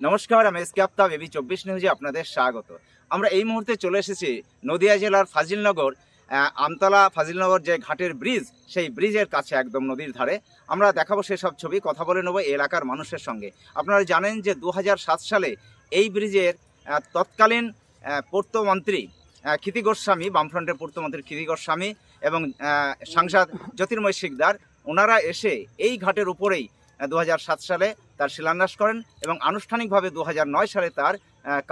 নমস্কার, আমি SK Aftab AB চব্বিশ নিউজে আপনাদের স্বাগত। আমরা এই মুহূর্তে চলে এসেছি নদিয়া জেলার ফাজিলনগর আমতলা ফাজিলনগর যে ঘাটের ব্রিজ সেই ব্রিজের কাছে একদম নদীর ধারে। আমরা দেখাবো সেসব ছবি, কথা বলে নেব এলাকার মানুষের সঙ্গে। আপনারা জানেন যে দু হাজার সাত সালে এই ব্রিজের তৎকালীন পূর্তমন্ত্রী ক্ষিতি গোস্বামী, বামফ্রন্টের পূর্তমন্ত্রী ক্ষিতি গোস্বামী এবং সাংসদ জ্যোতির্ময় শিকদার ওনারা এসে এই ঘাটের উপরেই দু হাজার সাত সালে তার শিলান্যাস করেন এবং আনুষ্ঠানিকভাবে দু হাজার নয় সালে তার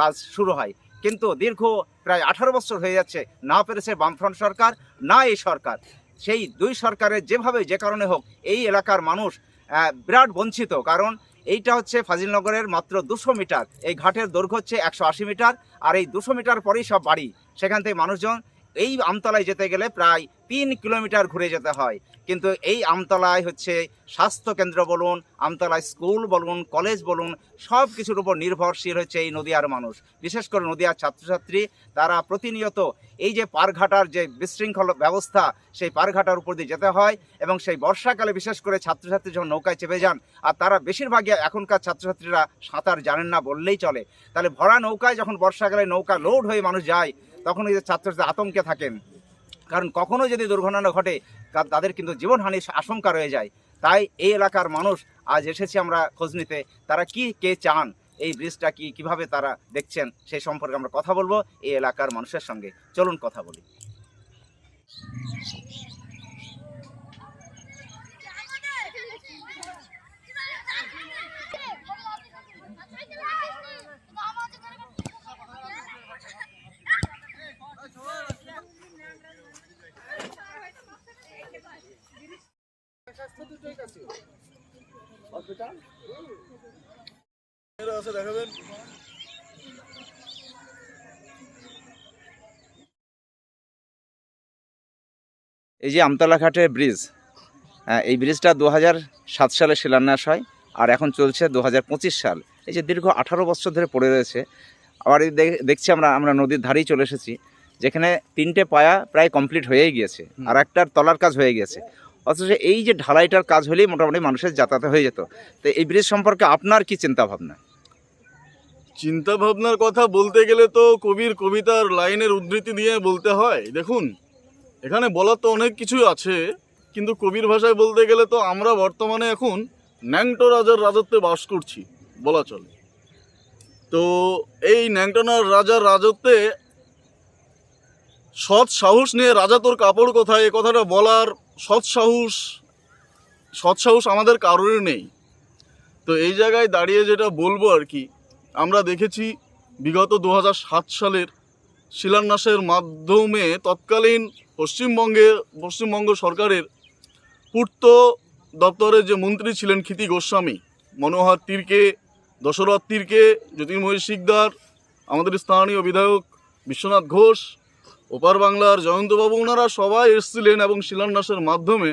কাজ শুরু হয়। কিন্তু দীর্ঘ প্রায় আঠারো বছর হয়ে যাচ্ছে, না পেরেছে বামফ্রন্ট সরকার, না এই সরকার। সেই দুই সরকারের যেভাবে যে কারণে হোক, এই এলাকার মানুষ বিরাট বঞ্চিত। কারণ এইটা হচ্ছে ফাজিলনগরের মাত্র দুশো মিটার। এই ঘাটের দৈর্ঘ্য হচ্ছে একশো আশি মিটার, আর এই দুশো মিটার পরেই সব বাড়ি। সেখান থেকে মানুষজন এই আমতলায় যেতে গেলে প্রায় তিন কিলোমিটার ঘুরে যেতে হয়। কিন্তু এই আমতলায় হচ্ছে স্বাস্থ্য কেন্দ্র বলুন, আমতলায় স্কুল বলুন, কলেজ বলুন সব কিছুর উপর নির্ভরশীল হচ্ছে এই নদিয়ার মানুষ। বিশেষ করে নদিয়ার ছাত্রছাত্রী, তারা প্রতিনিয়ত এই যে পারঘাটার যে বিশৃঙ্খল ব্যবস্থা, সেই পারঘাটার উপর দিয়ে যেতে হয় এবং সেই বর্ষাকালে বিশেষ করে ছাত্রছাত্রী যখন নৌকায় চেপে যান, আর তারা বেশিরভাগই এখনকার ছাত্রছাত্রীরা সাঁতার জানেন না বললেই চলে। তাহলে ভরা নৌকায় যখন বর্ষাকালে নৌকা লোড হয়ে মানুষ যায় তখন এই ছাত্রছাত্রী আতঙ্কে থাকেন। কারণ কখনো যদি দুর্ঘটনা ঘটে তাদের কিন্তু জীবনহানির আশঙ্কা রয়ে যায়। তাই এই এলাকার মানুষ আজ এসেছি আমরা খোঁজ নিতে। তারা কি, কে চান? এই ব্রিজটা কি, কীভাবে তারা দেখছেন, সেই সম্পর্কে আমরা কথা বলব এই এলাকার মানুষের সঙ্গে। চলুন কথা বলি। দেখাবেন। এই যে আমতলা ঘাটের ব্রিজ হ্যাঁ, এই ব্রিজটা দু সাত সালে শিলান্যাস হয় আর এখন চলছে দু হাজার পঁচিশ সাল। এই যে দীর্ঘ আঠারো বছর ধরে পড়ে রয়েছে। আবার দেখছি আমরা আমরা নদীর ধারেই চলে এসেছি যেখানে তিনটে পায়া প্রায় কমপ্লিট হয়েই গিয়েছে আর একটার তলার কাজ হয়ে গেছে অথচ এই যে ঢালাইটার কাজ হলেই মোটামুটি মানুষের যাতায়াত হয়ে যেত। তো এই ব্রিজ সম্পর্কে আপনার কি চিন্তা ভাবনা চিন্তা ভাবনার কথা বলতে গেলে তো কবির কবিতার লাইনের উদ্ধৃতি দিয়ে বলতে হয়। দেখুন, এখানে বলার তো অনেক কিছুই আছে, কিন্তু কবির ভাষায় বলতে গেলে তো আমরা বর্তমানে এখন ন্যাংটো রাজার রাজত্বে বাস করছি, বলা চলে। তো এই ন্যাংটনার রাজার রাজত্বে সৎ সাহস নিয়ে রাজা তোর কাপড় কোথায়? এ কথাটা বলার সৎ সাহস সৎ সাহস আমাদের কারোরই নেই। তো এই জায়গায় দাঁড়িয়ে যেটা বলব আর কি আমরা দেখেছি বিগত দু সালের শিলান্যাসের মাধ্যমে তৎকালীন পশ্চিমবঙ্গে, পশ্চিমবঙ্গ সরকারের পূর্ত দপ্তরের যে মন্ত্রী ছিলেন ক্ষিতি গোস্বামী, মনোহর তীরকে, দশরথ তীরকে, জ্যোতির্ময়ী শিকদার, আমাদের স্থানীয় বিধায়ক বিশ্বনাথ ঘোষ, ওপার বাংলার জয়ন্তবাবু, ওনারা সবাই এসেছিলেন এবং শিলান্যাসের মাধ্যমে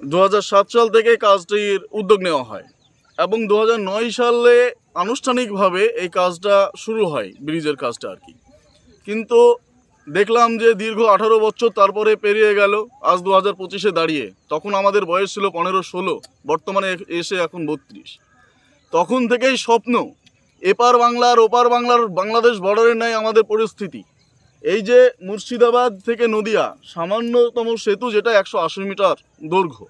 দু হাজার সাত সাল থেকে কাজটির উদ্যোগ নেওয়া হয়। এবং দু হাজার নয় সালে আনুষ্ঠানিকভাবে এই কাজটা শুরু হয়, ব্রিজের কাজটা আর কি। কিন্তু দেখলাম যে দীর্ঘ আঠারো বছর তারপরে পেরিয়ে গেল, আজ দু হাজার পঁচিশে দাঁড়িয়ে। তখন আমাদের বয়স ছিল পনেরো ষোলো, বর্তমানে এসে এখন বত্রিশ। তখন থেকেই স্বপ্ন, এপার বাংলার ওপার বাংলার বাংলাদেশ বর্ডারের ন্যায় আমাদের পরিস্থিতি। এই যে মুর্শিদাবাদ থেকে নদিয়া, সামান্যতম সেতু যেটা একশো আশি মিটার দৈর্ঘ্য।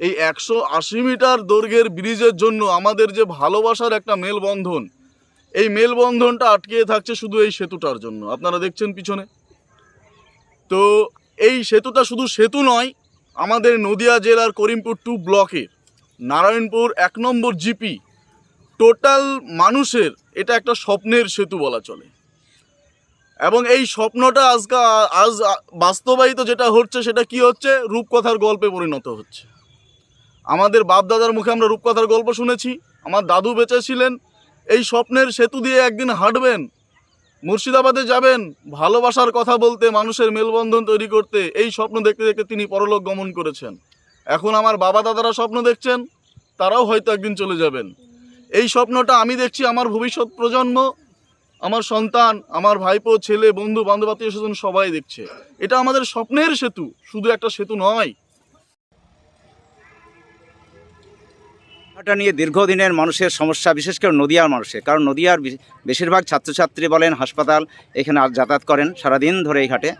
এই একশো আশি মিটার দৈর্ঘ্যের ব্রিজের জন্য আমাদের যে ভালোবাসার একটা মেলবন্ধন, এই মেলবন্ধনটা আটকিয়ে থাকছে শুধু এই সেতুটার জন্য। আপনারা দেখছেন পিছনে? তো এই সেতুটা শুধু সেতু নয়, আমাদের নদিয়া জেলার করিমপুর টু ব্লকের নারায়ণপুর এক নম্বর জিপি, টোটাল মানুষের এটা একটা স্বপ্নের সেতু বলা চলে। এবং এই স্বপ্নটা আজকে আজ বাস্তবায়িত যেটা হচ্ছে সেটা কি হচ্ছে? রূপকথার গল্পে পরিণত হচ্ছে। আমাদের বাপ দাদার মুখে আমরা রূপকথার গল্প শুনেছি, আমার দাদু বেঁচে ছিলেন, এই স্বপ্নের সেতু দিয়ে একদিন হাঁটবেন, মুর্শিদাবাদে যাবেন, ভালোবাসার কথা বলতে, মানুষের মেলবন্ধন তৈরি করতে, এই স্বপ্ন দেখতে দেখতে তিনি পরলোক গমন করেছেন। এখন আমার বাবা দাদারা স্বপ্ন দেখছেন, তারাও হয়তো একদিন চলে যাবেন। এই স্বপ্নটা আমি দেখছি আমার ভবিষ্যৎ প্রজন্ম, আমার সন্তান, আমার ভাইপো, ছেলে, বন্ধু, বান্ধব স্বজন সবাই দেখছে। এটা আমাদের স্বপ্নের সেতু, শুধু একটা সেতু নয়। এটা নিয়ে দীর্ঘদিনের মানুষের সমস্যা, বিশেষ করে নদিয়ার মানুষের। কারণ নদিয়ার বেশিরভাগ ছাত্রছাত্রী বলেন, হাসপাতাল এখানে আর যাতায়াত করেন সারাদিন ধরে এই ঘাটে।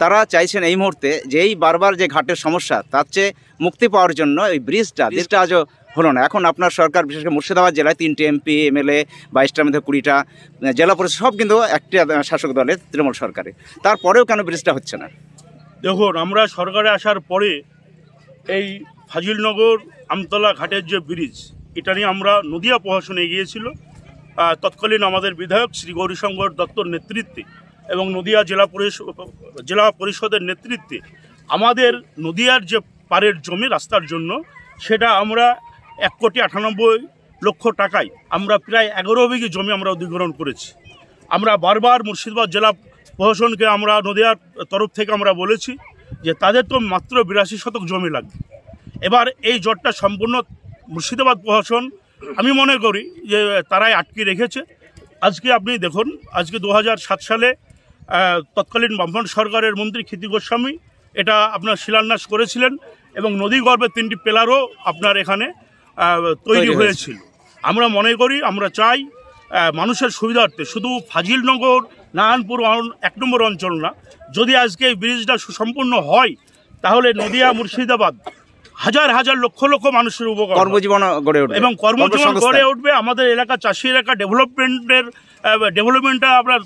তারা চাইছেন এই মুহূর্তে যে এই বারবার যে ঘাটের সমস্যা, তার চেয়ে মুক্তি পাওয়ার জন্য এই ব্রিজটা ব্রিজটা আজও হলো না। এখন আপনার সরকার, বিশেষ করে মুর্শিদাবাদ জেলায় তিনটে এমপি, এমএলএ, বাইশটার মধ্যে কুড়িটা জেলা পরিষদ, সব কিন্তু একটি শাসক দলের, তৃণমূল সরকারে তারপরেও কেন ব্রিজটা হচ্ছে না? দেখুন, আমরা সরকারে আসার পরে এই ফাজিলনগর আমতলা ঘাটের যে ব্রিজ, এটা নিয়ে আমরা নদিয়া প্রশাসনে গিয়েছিল। তৎকালীন আমাদের বিধায়ক শ্রী গৌরীশঙ্কর দত্তর নেতৃত্বে এবং নদিয়া জেলা পরিষদ জেলা পরিষদের নেতৃত্বে আমাদের নদিয়ার যে পারের জমি রাস্তার জন্য, সেটা আমরা এক কোটি আটানব্বই লক্ষ টাকায় আমরা প্রায় এগারো বিঘে জমি আমরা অধিগ্রহণ করেছি। আমরা বারবার মুর্শিদাবাদ জেলা প্রশাসনকে আমরা নদিয়ার তরফ থেকে আমরা বলেছি যে তাদের তো মাত্র বিরাশি শতক জমি লাগবে এবার এই জটটা সম্পূর্ণ মুর্শিদাবাদ প্রশাসন আমি মনে করি যে তারাই আটকে রেখেছে। আজকে আপনি দেখুন আজকে দু সাত সালে তৎকালীন বামফ্রন্ট সরকারের মন্ত্রী ক্ষিতি গোস্বামী এটা আপনার শিলান্যাস করেছিলেন এবং নদী গর্ভের তিনটি পেলারও আপনার এখানে তৈরি হয়েছিল। আমরা মনে করি আমরা চাই মানুষের সুবিধার্থে শুধু ফাজিলনগর নারায়ণপুর এক নম্বর অঞ্চল না। যদি আজকে এই ব্রিজটা সুসম্পূর্ণ হয় তাহলে নদিয়া মুর্শিদাবাদ হাজার হাজার লক্ষ লক্ষ মানুষের উপকার। কর্মজীবন গড়ে উঠবে। এবং কর্মজীবন গড়ে উঠবে আমাদের এলাকা চাষি এলাকা ডেভেলপমেন্টের ডেভেলপমেন্টটা আমরা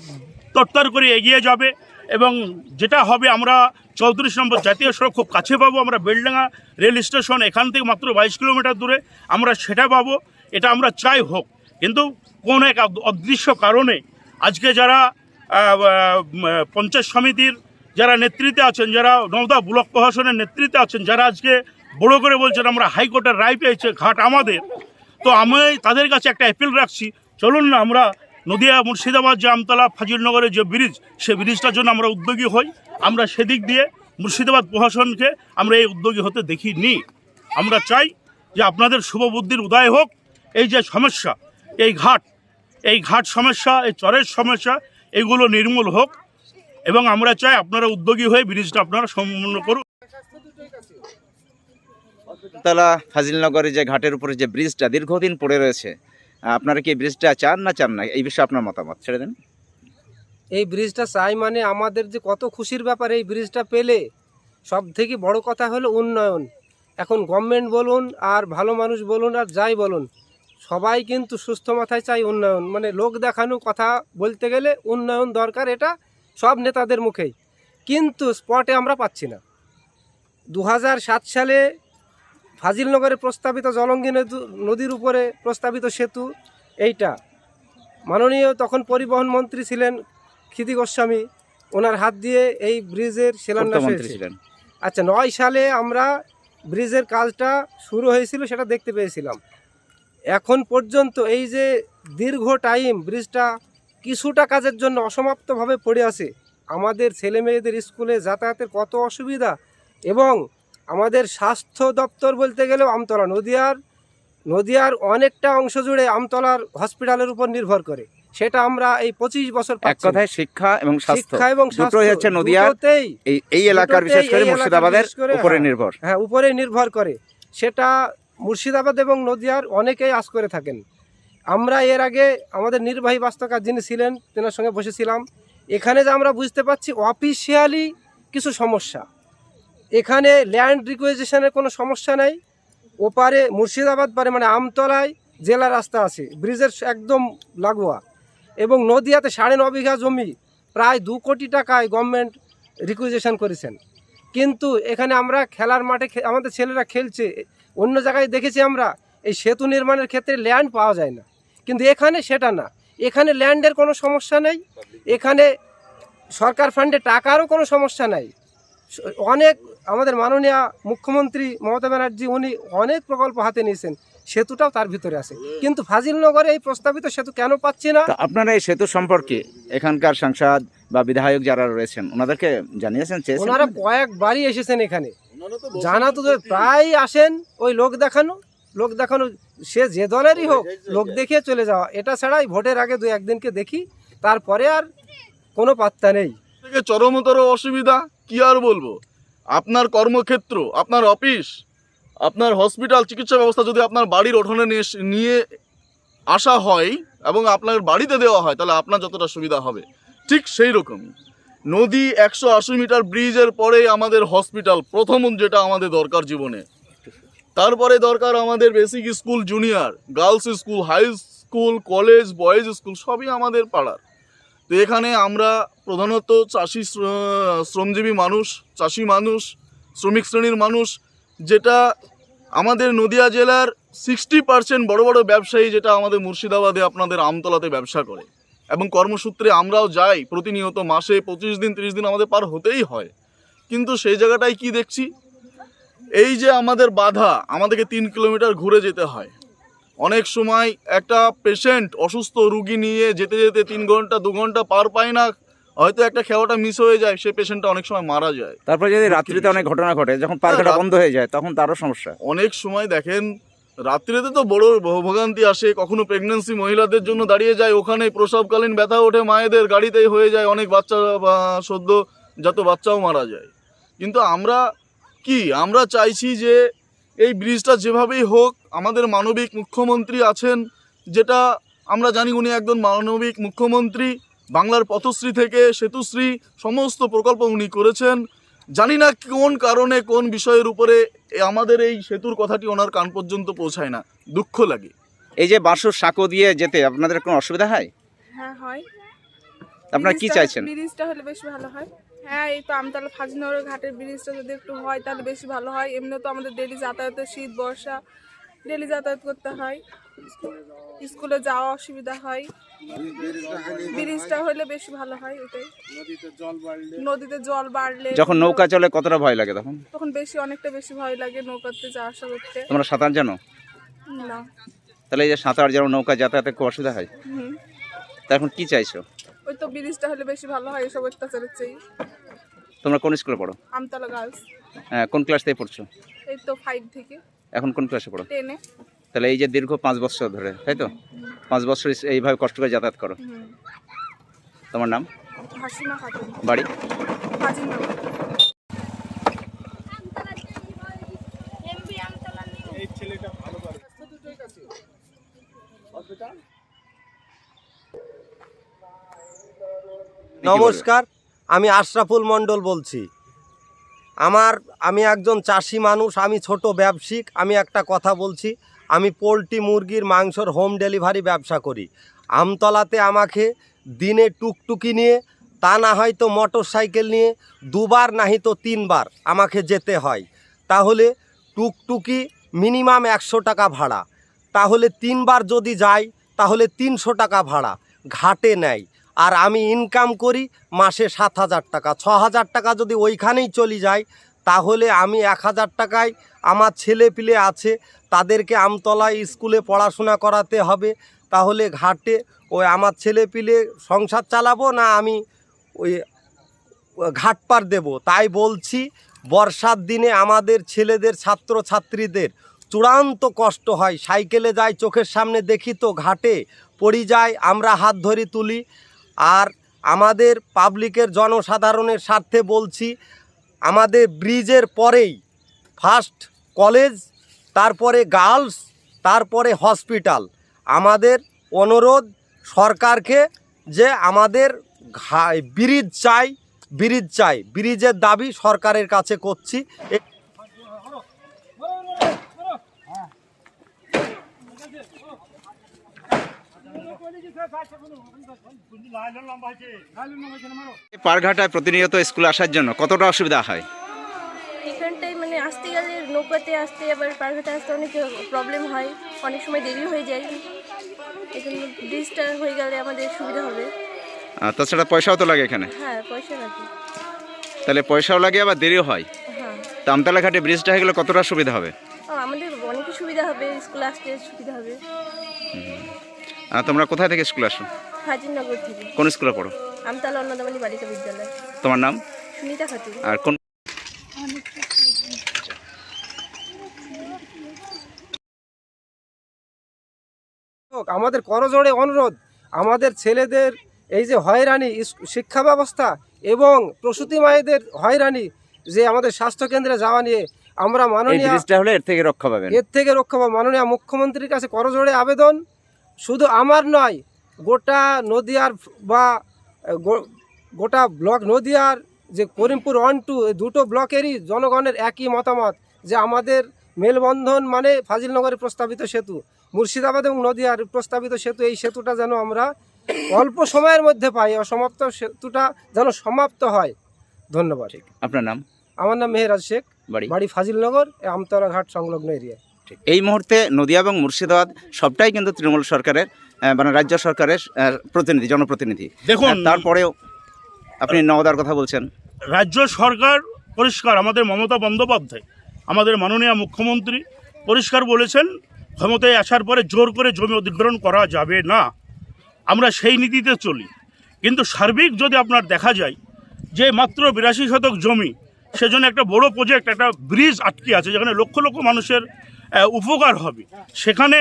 তরতর করে এগিয়ে যাবে এবং যেটা হবে আমরা চৌত্রিশ নম্বর জাতীয় সড়ক খুব কাছে পাবো। আমরা বেলডাঙ্গা রেল স্টেশন এখান থেকে মাত্র বাইশ কিলোমিটার দূরে আমরা সেটা পাবো। এটা আমরা চাই হোক। কিন্তু কোন এক অদৃশ্য কারণে আজকে যারা পঞ্চায়েত সমিতির যারা নেতৃত্বে আছেন, যারা নওদা ব্লক প্রশাসনের নেতৃত্বে আছেন, যারা আজকে বড় করে বলছেন আমরা হাইকোর্টের রায় পেয়েছে, ঘাট আমাদের। তো আমি তাদের কাছে একটা অ্যাপিল রাখছি। চলুন না, আমরা নদিয়া মুর্শিদাবাদ যে আমতলা ফাজিলনগরের যে ব্রিজ সেই ব্রিজটার জন্য আমরা উদ্যোগী হই। আমরা সেদিক দিয়ে মুর্শিদাবাদ প্রশাসনকে আমরা এই উদ্যোগী হতে দেখি দেখিনি। আমরা চাই যে আপনাদের শুভ বুদ্ধির উদয় হোক। এই যে সমস্যা, এই ঘাট এই ঘাট সমস্যা, এই চরের সমস্যা এগুলো নির্মূল হোক এবং আমরা চাই আপনারা উদ্যোগী হয়ে ব্রিজটা আপনারা সম্পূর্ণ করুন। তালা ফাজিলনগরে যে ঘাটের উপরে যে ব্রিজটা দীর্ঘদিন পড়ে রয়েছে আপনারা কি এই ব্রিজটা চান না চান না? এই বিষয়ে আপনার মতামত ছেড়ে দেন। এই ব্রিজটা চাই মানে আমাদের যে কত খুশির ব্যাপার এই ব্রিজটা পেলে সব থেকে বড় কথা হলো উন্নয়ন। এখন গভর্নমেন্ট বলুন আর ভালো মানুষ বলুন আর যাই বলুন সবাই কিন্তু সুস্থ মাথায় চাই উন্নয়ন। মানে লোক দেখানো কথা বলতে গেলে উন্নয়ন দরকার এটা সব নেতাদের মুখেই। কিন্তু স্পটে আমরা পাচ্ছি না। দু সাত সালে ফাজিলনগরে প্রস্তাবিত জলঙ্গি নদীর উপরে প্রস্তাবিত সেতু এইটা। মাননীয় তখন পরিবহন মন্ত্রী ছিলেন ক্ষিতি গোস্বামী। ওনার হাত দিয়ে এই ব্রিজের শিলান্যাস অর্থমন্ত্রী হয়েছে। ছিলেন। আচ্ছা নয় সালে আমরা ব্রিজের কাজটা শুরু হয়েছিল সেটা দেখতে পেয়েছিলাম। এখন পর্যন্ত এই যে দীর্ঘ টাইম ব্রিজটা কিছুটা কাজের জন্য অসমাপ্তভাবে পড়ে আছে। আমাদের ছেলে মেয়েদের স্কুলে যাতায়াতের কত অসুবিধা এবং আমাদের স্বাস্থ্য দপ্তর বলতে গেলেও আমতলা নদিয়ার নদিয়ার অনেকটা অংশ জুড়ে আমতলার হসপিটালের উপর নির্ভর করে। সেটা আমরা এই পঁচিশ বছর এক কথায় শিক্ষা এবং শিক্ষা এবং দুটোই হচ্ছে এই এলাকার বিশেষ করে মুর্শিদাবাদের উপরে হ্যাঁ। নির্ভর। হ্যাঁ উপরে নির্ভর করে। সেটা মুর্শিদাবাদ এবং নদিয়ার অনেকেই আশ করে থাকেন। আমরা এর আগে আমাদের নির্বাহী বাস্তকার যিনি ছিলেন, তেনার সঙ্গে বসেছিলাম। এখানে যে আমরা বুঝতে পারছি অফিসিয়ালি কিছু সমস্যা। এখানে ল্যান্ড রিকুয়েজেশনের কোনো সমস্যা নাই। ওপারে মুর্শিদাবাদ পারে মানে আমতলায় জেলা রাস্তা আছে ব্রিজের একদম লাগোয়া। এবং নদিয়াতে সাড়ে ন বিঘা জমি প্রায় দু কোটি টাকায় গভর্নমেন্ট রিকুইজেশন করেছেন। কিন্তু এখানে আমরা খেলার মাঠে আমাদের ছেলেরা খেলছে অন্য জায়গায় দেখেছি আমরা এই সেতু নির্মাণের ক্ষেত্রে ল্যান্ড পাওয়া যায় না। কিন্তু এখানে সেটা না। এখানে ল্যান্ডের কোনো সমস্যা নেই। এখানে সরকার ফান্ডে টাকারও কোনো সমস্যা নাই। অনেক আমাদের মাননীয় মুখ্যমন্ত্রী মমতা ব্যানার্জি উনি অনেক প্রকল্প হাতে নিয়েছেন। সেতুটাও তার ভিতরে আছে। কিন্তু ফাজিলনগরে এই প্রস্তাবিত সেতু কেন পাচ্ছি না? আপনারা এই সেতু সম্পর্কে এখানকার সাংসদ বা বিধায়ক যারা রয়েছেন ওনাদেরকে জানিয়েছেন ওনারা কয়েকবারই এসেছেন এখানে। জানা তো যে প্রায় আসেন ওই লোক দেখানো লোক দেখানো সে যে দলেরই হোক লোক দেখিয়ে চলে যাওয়া। এটা ছাড়াই ভোটের আগে দু একদিনকে দেখি তারপরে আর কোনো পাত্তা নেই। থেকে চরমতর অসুবিধা কি আর বলব? আপনার কর্মক্ষেত্র আপনার অফিস আপনার হসপিটাল চিকিৎসা ব্যবস্থা যদি আপনার বাড়ির উঠোনে নিয়ে নিয়ে আসা হয় এবং আপনার বাড়িতে দেওয়া হয় তাহলে আপনার যতটা সুবিধা হবে। ঠিক সেই রকমই। নদী একশো আশি মিটার ব্রিজের পরে আমাদের হসপিটাল, প্রথম যেটা আমাদের দরকার জীবনে। তারপরে দরকার আমাদের basic school junior girls school high school college boys school সবই আমাদের পাড়ার। তো এখানে আমরা প্রধানত চাষি শ্রমজীবী মানুষ, চাষি মানুষ, শ্রমিক শ্রেণির মানুষ, যেটা আমাদের নদিয়া জেলার সিক্সটি পার্সেন্ট বড় বড় ব্যবসায়ী, যেটা আমাদের মুর্শিদাবাদে আপনাদের আমতলাতে ব্যবসা করে। এবং কর্মসূত্রে আমরাও যাই প্রতিনিয়ত মাসে পঁচিশ দিন তিরিশ দিন আমাদের পার হতেই হয়। কিন্তু সেই জায়গাটায় কি দেখছি? এই যে আমাদের বাধা আমাদেরকে তিন কিলোমিটার ঘুরে যেতে হয়। অনেক সময় একটা পেশেন্ট অসুস্থ রুগী নিয়ে যেতে যেতে তিন ঘণ্টা দু ঘণ্টা পার পায় না হয়তো একটা খেওয়াটা মিস হয়ে যায় সে পেশেন্টটা অনেক সময় মারা যায়। তারপরে যদি রাত্রিতে অনেক ঘটনা ঘটে যখন পার্কটা রাত- বন্ধ হয়ে যায় তখন তারও সমস্যা। অনেক সময় দেখেন রাত্রিতে তো বড় ভোগান্তি আসে, কখনো প্রেগনেন্সি মহিলাদের জন্য দাঁড়িয়ে যায় ওখানে প্রসবকালীন ব্যথা ওঠে, মায়েদের গাড়িতেই হয়ে যায়, অনেক বাচ্চা সদ্য যত বাচ্চাও মারা যায়। কিন্তু আমরা কি? আমরা চাইছি যে এই ব্রিজটা যেভাবেই হোক, আমাদের মানবিক মুখ্যমন্ত্রী আছেন, যেটা আমরা জানি উনি একজন মানবিক মুখ্যমন্ত্রী, বাংলার পথশ্রী থেকে সেতুশ্রী, সমস্ত প্রকল্প উনি করেছেন। জানি না কোন কারণে কোন বিষয়ের উপরে এ আমাদের এই সেতুর কথাটি ওনার কান পর্যন্ত পৌঁছায় না। দুঃখ লাগে। এই যে বাঁশুর সাঁকো দিয়ে যেতে আপনাদের কোনো অসুবিধা হয়? হ্যাঁ হয়। আপনারা কি চাইছেন? ব্রিজটা হলে বেশি ভালো হয়। হ্যাঁ এই তো আমতলা ফাজনগর ঘাটের ব্রিজটা যদি একটু হয় তাহলে বেশি ভালো হয়। এমনি তো আমাদের ডেলি যাতায়াতের শীত বর্ষা ডেলি যাতায়াত করতে হয়। স্কুলে যাওয়া অসুবিধা হয়। ব্রিজটা হলে বেশি ভালো হয় এটাই। নদীতে জল বাড়লে। যখন নৌকা চলে কতটা ভয় লাগে তখন? তখন বেশি অনেকটা বেশি ভয় লাগে নৌকাতে যাওয়া আসা করতে। তোমরা সাঁতার জানো? না। তাহলে এই যে সাঁতার যেন নৌকা যাতায়াতে খুব অসুবিধা হয়? হুম। তা এখন কি চাইছো? ওই তো ব্রিজটা হলে বেশি ভালো হয় এসব অত্যাচারের চেয়ে। তোমরা কোন স্কুলে পড়ো? আমতলা গার্লস। হ্যাঁ, কোন ক্লাস থেকে পড়ছো? এই তো ফাইভ থেকে। এখন কোন ক্লাসে পড়ো? টেনে তাহলে এই যে দীর্ঘ পাঁচ বছর ধরে তাই তো? পাঁচ বছর এইভাবে কষ্ট করে যাতায়াত করো। তোমার নাম? বাড়ি? নমস্কার আমি আশরাফুল মণ্ডল বলছি। আমার, আমি একজন চাষি মানুষ, আমি ছোট ব্যবসায়িক, আমি একটা কথা বলছি, আমি পোলট্রি মুরগির মাংসর হোম ডেলিভারি ব্যবসা করি। আমতলাতে আমাকে দিনে টুকটুকি নিয়ে, তা না হয়তো মোটর সাইকেল নিয়ে দুবার নাহি তো তিনবার আমাকে যেতে হয়। তাহলে টুকটুকি মিনিমাম একশো টাকা ভাড়া। তাহলে তিনবার যদি যাই তাহলে তিনশো টাকা ভাড়া। ঘাটে নেয়। আর আমি ইনকাম করি মাসে সাত হাজার টাকা। ছ হাজার টাকা যদি ওইখানেই চলে যায়, তাহলে আমি এক হাজার টাকায় আমার ছেলে পিলে আছে, তাদেরকে আমতলায় স্কুলে পড়াশোনা করাতে হবে। তাহলে ঘাটে ওই আমার ছেলে পিলে সংসার চালাবো না আমি ওই ঘাট পার দেবো? তাই বলছি, বর্ষার দিনে আমাদের ছেলেদের ছাত্র ছাত্রীদের চূড়ান্ত কষ্ট হয়। সাইকেলে যাই চোখের সামনে দেখি তো ঘাটে পড়ি যায়, আমরা হাত ধরি তুলি। আর আমাদের পাবলিকের জনসাধারণের স্বার্থে বলছি, আমাদের ব্রিজের পরেই ফার্স্ট কলেজ, তারপরে গার্লস, তারপরে হসপিটাল। আমাদের অনুরোধ সরকারকে যে আমাদের ব্রিজ চাই ব্রিজ চাই, ব্রিজের দাবি সরকারের কাছে করছি। এ- পারঘাটায় প্রতিনিয়ত স্কুলে আসার জন্য কতটা অসুবিধা হয়? এখানটায় মানে আসতে গেলে নৌকাতে আসতে আবার পারঘাটে আসতে অনেক প্রবলেম হয়। অনেক সময় দেরি হয়ে যায়। এখানে ব্রিজটা হয়ে গেলে আমাদের সুবিধা হবে। আর তাছাড়া পয়সাও তো লাগে এখানে। হ্যাঁ পয়সা লাগে। তাহলে পয়সাও লাগে আবার দেরিও হয়। হ্যাঁ। তো আমতলা ঘাটে ব্রিজটা হয়ে গেলে কতটা সুবিধা হবে? আমাদের অনেকই সুবিধা হবে। স্কুলে আসতে সুবিধা হবে। তোমরা কোথায় থেকে স্কুলে আসো? হাজিরনগর থেকে। কোন স্কুলে পড়ো? আমতলা অন্নদামণি বালিকা বিদ্যালয়। তোমার নাম? সুনিতা খাতুন। আর কোন আমাদের করজোড়ে অনুরোধ আমাদের ছেলেদের এই যে হয়রানি শিক্ষা ব্যবস্থা এবং প্রসূতি মায়েদের হয়রানি যে আমাদের স্বাস্থ্যকেন্দ্রে যাওয়া নিয়ে আমরা মাননীয় হলে এর থেকে রক্ষা পাবেন। এর থেকে রক্ষা পাবো। মাননীয় মুখ্যমন্ত্রীর কাছে করজোড়ে আবেদন। শুধু আমার নয় গোটা নদিয়ার বা গোটা ব্লক নদিয়ার যে করিমপুর ওয়ান টু এই দুটো ব্লকেরই জনগণের একই মতামত যে আমাদের মেলবন্ধন মানে ফাজিলনগরের প্রস্তাবিত সেতু মুর্শিদাবাদ এবং নদিয়ার প্রস্তাবিত সেতু এই সেতুটা যেন আমরা অল্প সময়ের মধ্যে পাই অসমাপ্ত সেতুটা যেন সমাপ্ত হয়। ধন্যবাদ। আপনার নাম? আমার নাম মেহরাজ শেখ। বাড়ি? বাড়ি ফাজিলনগর আমতলা ঘাট সংলগ্ন এরিয়া এই মুহূর্তে নদিয়া এবং মুর্শিদাবাদ সবটাই কিন্তু তৃণমূল সরকারের মানে রাজ্য সরকারের প্রতিনিধি জনপ্রতিনিধি। দেখুন তারপরেও আপনি নওদার কথা বলছেন। রাজ্য সরকার পরিষ্কার আমাদের মমতা বন্দ্যোপাধ্যায় আমাদের মাননীয় মুখ্যমন্ত্রী পরিষ্কার বলেছেন ক্ষমতায় আসার পরে জোর করে জমি অধিগ্রহণ করা যাবে না। আমরা সেই নীতিতে চলি। কিন্তু সার্বিক যদি আপনার দেখা যায় যে মাত্র বিরাশি শতক জমি সেজন্য একটা বড় প্রজেক্ট একটা ব্রিজ আটকে আছে যেখানে লক্ষ লক্ষ মানুষের উপকার হবে। সেখানে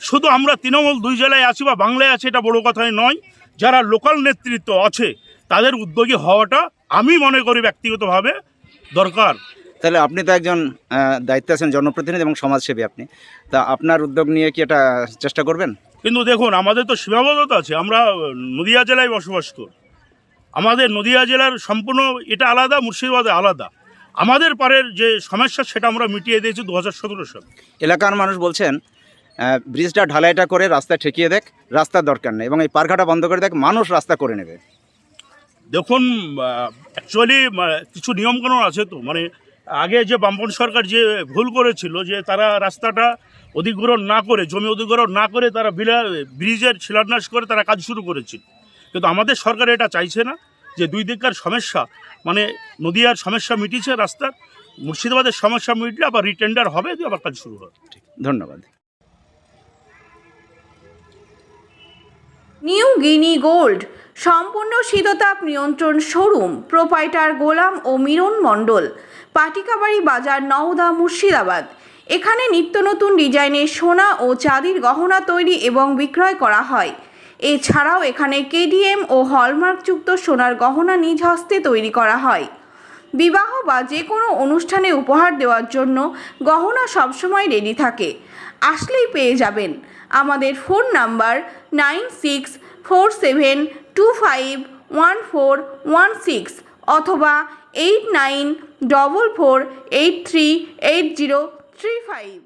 শুধু আমরা তৃণমূল দুই জেলায় আছি বা বাংলায় আছি এটা বড় কথাই নয়। যারা লোকাল নেতৃত্ব আছে তাদের উদ্যোগী হওয়াটা আমি মনে করি ব্যক্তিগতভাবে দরকার। তাহলে আপনি তো একজন দায়িত্বে আছেন জনপ্রতিনিধি এবং সমাজসেবী আপনি। তা আপনার উদ্যোগ নিয়ে কি এটা চেষ্টা করবেন? কিন্তু দেখুন আমাদের তো সীমাবদ্ধতা আছে। আমরা নদিয়া জেলায় বসবাস করি। আমাদের নদিয়া জেলার সম্পূর্ণ এটা আলাদা মুর্শিদাবাদে আলাদা। আমাদের পারের যে সমস্যা সেটা আমরা মিটিয়ে দিয়েছি দু হাজার সতেরো সালে। এলাকার মানুষ বলছেন ব্রিজটা ঢালাইটা করে রাস্তা ঠেকিয়ে দেখ রাস্তার দরকার নেই এবং এই পার্কাটা বন্ধ করে দেখ মানুষ রাস্তা করে নেবে। দেখুন অ্যাকচুয়ালি কিছু নিয়মকানুন আছে তো মানে আগে যে বামপন সরকার যে ভুল করেছিল যে তারা রাস্তাটা অধিগ্রহণ না করে জমি অধিগ্রহণ না করে তারা বিলা ব্রিজের শিলান্যাস করে তারা কাজ শুরু করেছিল। কিন্তু আমাদের সরকার এটা চাইছে না যে দুই দিককার সমস্যা মানে নদীয়ার সমস্যা মিটিয়েছে রাস্তার মুর্শিদাবাদের সমস্যা মিটলে আবার রিটেন্ডার হবে দিয়ে আবার কাজ শুরু হবে। ধন্যবাদ। নিউ গিনি গোল্ড সম্পূর্ণ শীততাপ নিয়ন্ত্রণ শোরুম প্রোপাইটার গোলাম ও মিরন মণ্ডল পাটিকাবাড়ি বাজার নওদা মুর্শিদাবাদ। এখানে নিত্য নতুন ডিজাইনের সোনা ও চাঁদির গহনা তৈরি এবং বিক্রয় করা হয়। এছাড়াও এখানে কেডিএম ও হলমার্কযুক্ত সোনার গহনা নিজ হস্তে তৈরি করা হয়। বিবাহ বা যে কোনো অনুষ্ঠানে উপহার দেওয়ার জন্য গহনা সবসময় রেডি থাকে। আসলেই পেয়ে যাবেন। আমাদের phone number nine six four seven two five one four one six অথবা eight nine double four eight three eight zero three five